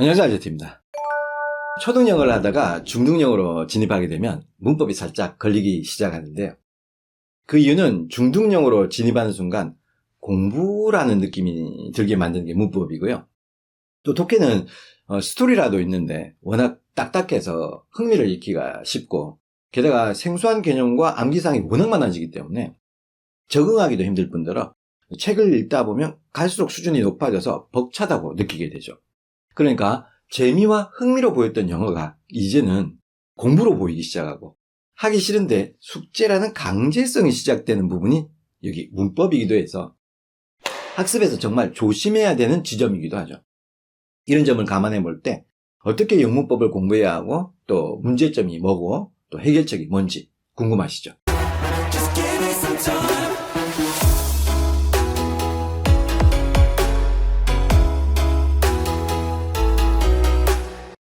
안녕하세요 아제트입니다. 초등영어를 하다가 중등영어로 진입하게 되면 문법이 살짝 걸리기 시작하는데요. 그 이유는 중등영어로 진입하는 순간 공부라는 느낌이 들게 만드는 게 문법이고요. 또 독해는 어, 스토리라도 있는데 워낙 딱딱해서 흥미를 잃기가 쉽고 게다가 생소한 개념과 암기사항이 워낙 많아지기 때문에 적응하기도 힘들 뿐더러 책을 읽다 보면 갈수록 수준이 높아져서 벅차다고 느끼게 되죠. 그러니까 재미와 흥미로 보였던 영어가 이제는 공부로 보이기 시작하고 하기 싫은데 숙제라는 강제성이 시작되는 부분이 여기 문법이기도 해서 학습에서 정말 조심해야 되는 지점이기도 하죠. 이런 점을 감안해 볼 때 어떻게 영문법을 공부해야 하고 또 문제점이 뭐고 또 해결책이 뭔지 궁금하시죠?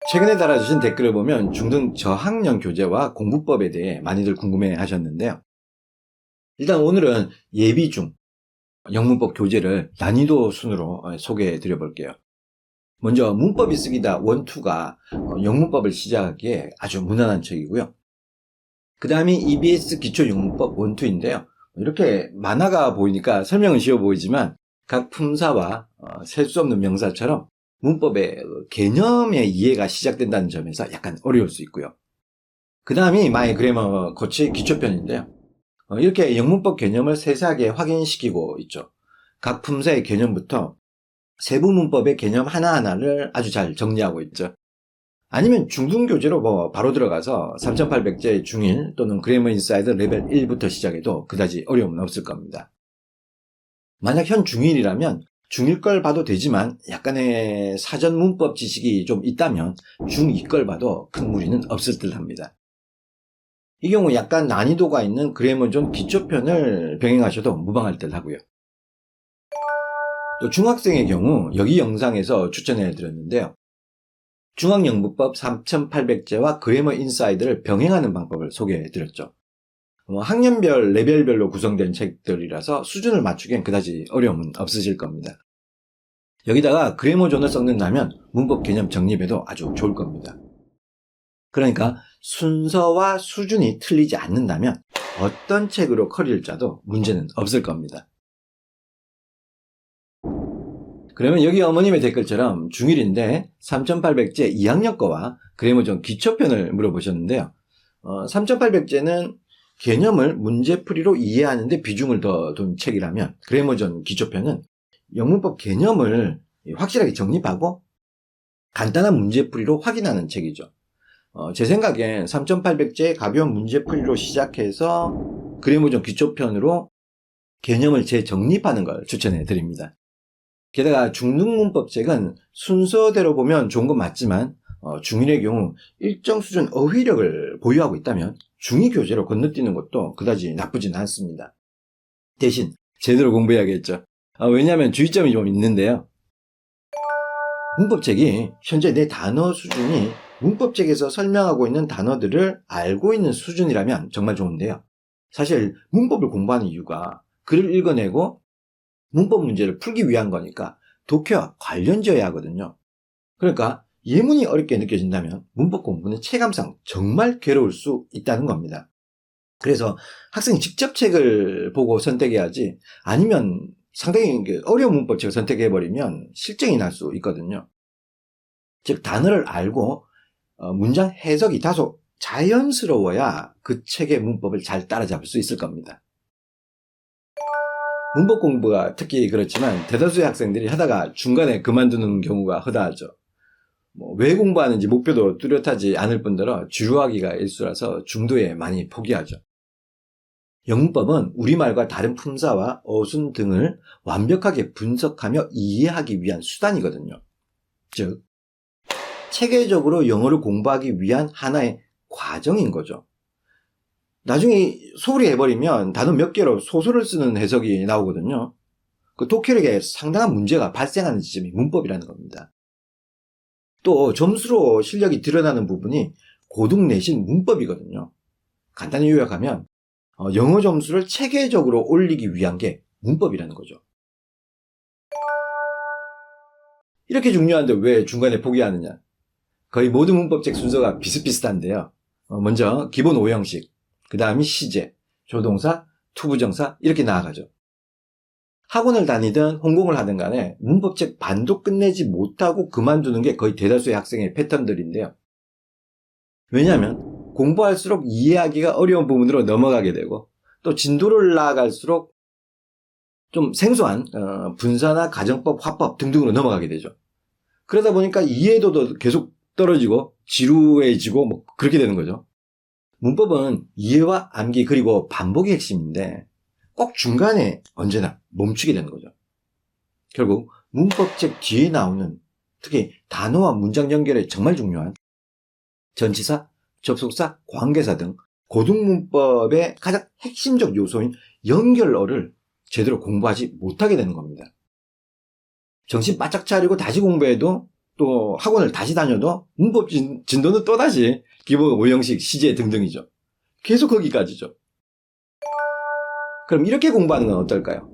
최근에 달아주신 댓글을 보면 중등 저학년 교재와 공부법에 대해 많이들 궁금해 하셨는데요. 일단 오늘은 예비 중 영문법 교재를 난이도 순으로 어, 소개해 드려 볼게요. 먼저 문법이 쓰기다 원투가 어, 영문법을 시작하기에 아주 무난한 책이고요. 그 다음이 EBS 기초 영문법 원투인데요. 이렇게 만화가 보이니까 설명은 쉬워 보이지만 각 품사와 어, 셀수 없는 명사처럼 문법의 개념의 이해가 시작된다는 점에서 약간 어려울 수 있고요. 그 다음이 마이 그래머 코치 기초편인데요. 어, 이렇게 영문법 개념을 세세하게 확인시키고 있죠. 각 품사의 개념부터 세부 문법의 개념 하나하나를 아주 잘 정리하고 있죠. 아니면 중등교재로 뭐 바로 들어가서 3800제 중1 또는 그래머 인사이드 레벨 1부터 시작해도 그다지 어려움은 없을 겁니다. 만약 현 중1이라면 중1 걸 봐도 되지만 약간의 사전 문법 지식이 좀 있다면 중2 걸 봐도 큰 무리는 없을 듯 합니다. 이 경우 약간 난이도가 있는 그래머존 기초편을 병행하셔도 무방할 듯 하고요. 또 중학생의 경우 여기 영상에서 추천해 드렸는데요. 중학영문법 3800제와 그래머 인사이드를 병행하는 방법을 소개해 드렸죠. 뭐 학년별, 레벨별로 구성된 책들이라서 수준을 맞추기엔 그다지 어려움은 없으실 겁니다. 여기다가 그래머존을 섞는다면 문법 개념 정립에도 아주 좋을 겁니다. 그러니까 순서와 수준이 틀리지 않는다면 어떤 책으로 커리를 짜도 문제는 없을 겁니다. 그러면 여기 어머님의 댓글처럼 중1인데 3800제 2학년 거와 그래머존 기초편을 물어보셨는데요. 어, 3800제는 개념을 문제풀이로 이해하는데 비중을 더 둔 책이라면 그래머존 기초편은 영문법 개념을 확실하게 정립하고 간단한 문제풀이로 확인하는 책이죠. 어, 제 생각엔 3800제 가벼운 문제풀이로 시작해서 그래머존 기초편으로 개념을 재정립하는 걸 추천해 드립니다. 게다가 중등문법책은 순서대로 보면 좋은 건 맞지만 어, 중1의 경우 일정 수준 어휘력을 보유하고 있다면 중2 교재로 건너뛰는 것도 그다지 나쁘진 않습니다. 대신 제대로 공부해야겠죠. 아, 왜냐하면 주의점이 좀 있는데요. 문법책이 현재 내 단어 수준이 문법책에서 설명하고 있는 단어들을 알고 있는 수준이라면 정말 좋은데요. 사실 문법을 공부하는 이유가 글을 읽어내고 문법 문제를 풀기 위한 거니까 독해와 관련지어야 하거든요. 그러니까 예문이 어렵게 느껴진다면 문법 공부는 체감상 정말 괴로울 수 있다는 겁니다. 그래서 학생이 직접 책을 보고 선택해야지 아니면 상당히 어려운 문법책을 선택해버리면 실증이 날 수 있거든요. 즉, 단어를 알고 어, 문장 해석이 다소 자연스러워야 그 책의 문법을 잘 따라잡을 수 있을 겁니다. 문법 공부가 특히 그렇지만 대다수의 학생들이 하다가 중간에 그만두는 경우가 허다하죠. 뭐왜 공부하는지 목표도 뚜렷하지 않을 뿐더러 주요하기가 일수라서 중도에 많이 포기하죠. 영문법은 우리말과 다른 품사와 어순 등을 완벽하게 분석하며 이해하기 위한 수단이거든요. 즉, 체계적으로 영어를 공부하기 위한 하나의 과정인 거죠. 나중에 소홀히 해버리면 단어 몇 개로 소설을 쓰는 해석이 나오거든요. 그 독해력에 상당한 문제가 발생하는 지점이 문법이라는 겁니다. 또 점수로 실력이 드러나는 부분이 고등 내신 문법이거든요. 간단히 요약하면 어, 영어 점수를 체계적으로 올리기 위한 게 문법이라는 거죠. 이렇게 중요한데 왜 중간에 포기하느냐? 거의 모든 문법책 순서가 비슷비슷한데요. 어, 먼저 기본 5형식, 그 다음이 시제, 조동사, 투부정사 이렇게 나아가죠. 학원을 다니든 홍공을 하든 간에 문법책 반도 끝내지 못하고 그만두는 게 거의 대다수의 학생의 패턴들인데요. 왜냐하면 공부할수록 이해하기가 어려운 부분으로 넘어가게 되고 또 진도를 나아갈수록 좀 생소한 어, 분사나 가정법, 화법 등등으로 넘어가게 되죠. 그러다 보니까 이해도도 계속 떨어지고 지루해지고 뭐 그렇게 되는 거죠. 문법은 이해와 암기 그리고 반복이 핵심인데 꼭 중간에 언제나 멈추게 되는 거죠. 결국 문법책 뒤에 나오는 특히 단어와 문장 연결에 정말 중요한 전치사, 접속사, 관계사 등 고등문법의 가장 핵심적 요소인 연결어를 제대로 공부하지 못하게 되는 겁니다. 정신 바짝 차리고 다시 공부해도 또 학원을 다시 다녀도 문법 진, 진도는 또다시 기본 오형식, 시제 등등이죠. 계속 거기까지죠. 그럼 이렇게 공부하는 건 어떨까요?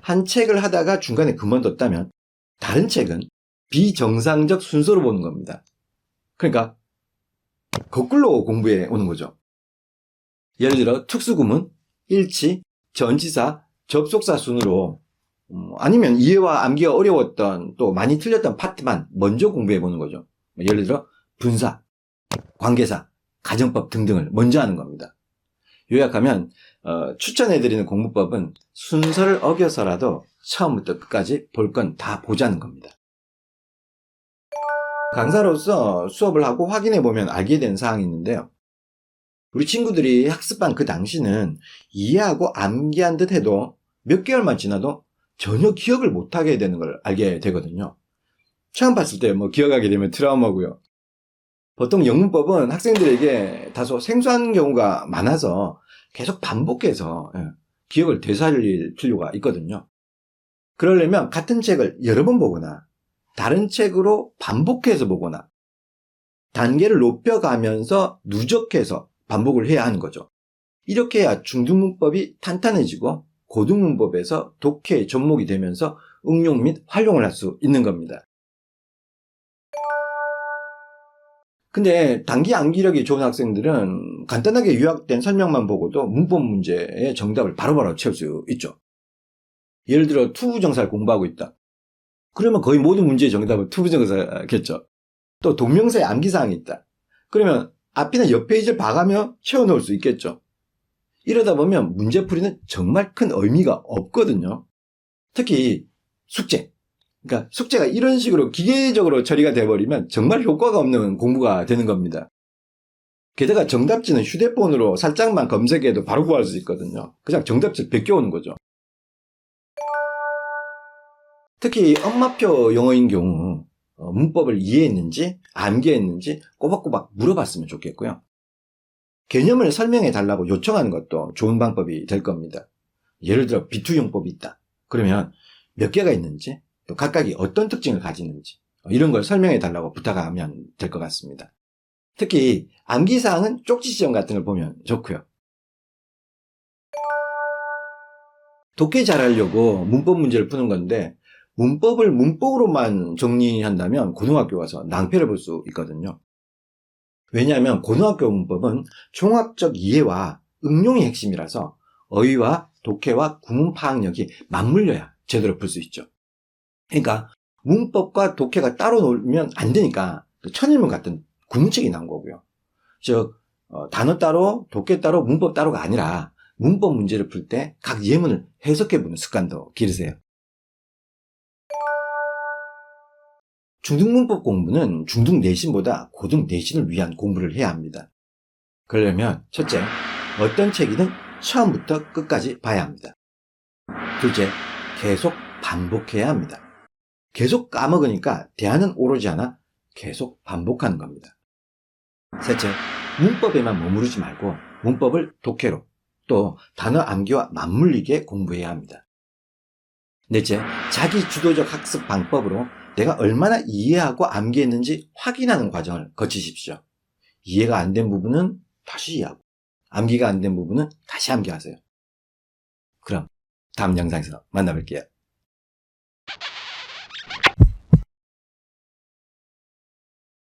한 책을 하다가 중간에 그만뒀다면 다른 책은 비정상적 순서로 보는 겁니다. 그러니까 거꾸로 공부해 오는 거죠. 예를 들어 특수구문, 일치, 전치사, 접속사 순으로 음, 아니면 이해와 암기가 어려웠던 또 많이 틀렸던 파트만 먼저 공부해 보는 거죠. 예를 들어 분사, 관계사, 가정법 등등을 먼저 하는 겁니다. 요약하면 어, 추천해드리는 공부법은 순서를 어겨서라도 처음부터 끝까지 볼 건 다 보자는 겁니다. 강사로서 수업을 하고 확인해 보면 알게 된 사항이 있는데요. 우리 친구들이 학습한 그 당시는 이해하고 암기한 듯 해도 몇 개월만 지나도 전혀 기억을 못하게 되는 걸 알게 되거든요. 처음 봤을 때 뭐 기억하게 되면 트라우마고요. 보통 영문법은 학생들에게 다소 생소한 경우가 많아서 계속 반복해서 예, 기억을 되살릴 필요가 있거든요. 그러려면 같은 책을 여러 번 보거나 다른 책으로 반복해서 보거나 단계를 높여가면서 누적해서 반복을 해야 하는 거죠. 이렇게 해야 중등문법이 탄탄해지고 고등문법에서 독해의 접목이 되면서 응용 및 활용을 할 수 있는 겁니다. 근데 단기 암기력이 좋은 학생들은 간단하게 요약된 설명만 보고도 문법 문제의 정답을 바로 바로 채울 수 있죠. 예를 들어 투부정사를 공부하고 있다. 그러면 거의 모든 문제의 정답은 투부정사겠죠. 또 동명사의 암기사항이 있다. 그러면 앞이나 옆 페이지를 봐가며 채워넣을 수 있겠죠. 이러다 보면 문제풀이는 정말 큰 의미가 없거든요. 특히 숙제. 그러니까 숙제가 이런 식으로 기계적으로 처리가 돼버리면 정말 효과가 없는 공부가 되는 겁니다. 게다가 정답지는 휴대폰으로 살짝만 검색해도 바로 구할 수 있거든요. 그냥 정답지 베껴오는 거죠. 특히 엄마표 영어인 경우 어, 문법을 이해했는지 암기했는지 꼬박꼬박 물어봤으면 좋겠고요. 개념을 설명해 달라고 요청하는 것도 좋은 방법이 될 겁니다. 예를 들어 비투용법이 있다. 그러면 몇 개가 있는지 또 각각이 어떤 특징을 가지는지 이런 걸 설명해 달라고 부탁하면 될 것 같습니다. 특히 암기사항은 쪽지 시험 같은 걸 보면 좋고요. 독해 잘하려고 문법 문제를 푸는 건데 문법을 문법으로만 정리한다면 고등학교 와서 낭패를 볼 수 있거든요. 왜냐하면 고등학교 문법은 종합적 이해와 응용이 핵심이라서 어휘와 독해와 구문 파악력이 맞물려야 제대로 풀 수 있죠. 그러니까 문법과 독해가 따로 놀면 안 되니까 그 천일문 같은 구문책이 나온 거고요. 즉 어, 단어 따로 독해 따로 문법 따로가 아니라 문법 문제를 풀 때 각 예문을 해석해 보는 습관도 기르세요. 중등문법 공부는 중등 내신보다 고등 내신을 위한 공부를 해야 합니다. 그러려면 첫째, 어떤 책이든 처음부터 끝까지 봐야 합니다. 둘째, 계속 반복해야 합니다. 계속 까먹으니까 대안은 오르지 않아 계속 반복하는 겁니다. 셋째, 문법에만 머무르지 말고 문법을 독해로 또 단어 암기와 맞물리게 공부해야 합니다. 넷째, 자기 주도적 학습 방법으로 내가 얼마나 이해하고 암기했는지 확인하는 과정을 거치십시오. 이해가 안 된 부분은 다시 이해하고, 암기가 안 된 부분은 다시 암기하세요. 그럼 다음 영상에서 만나뵐게요.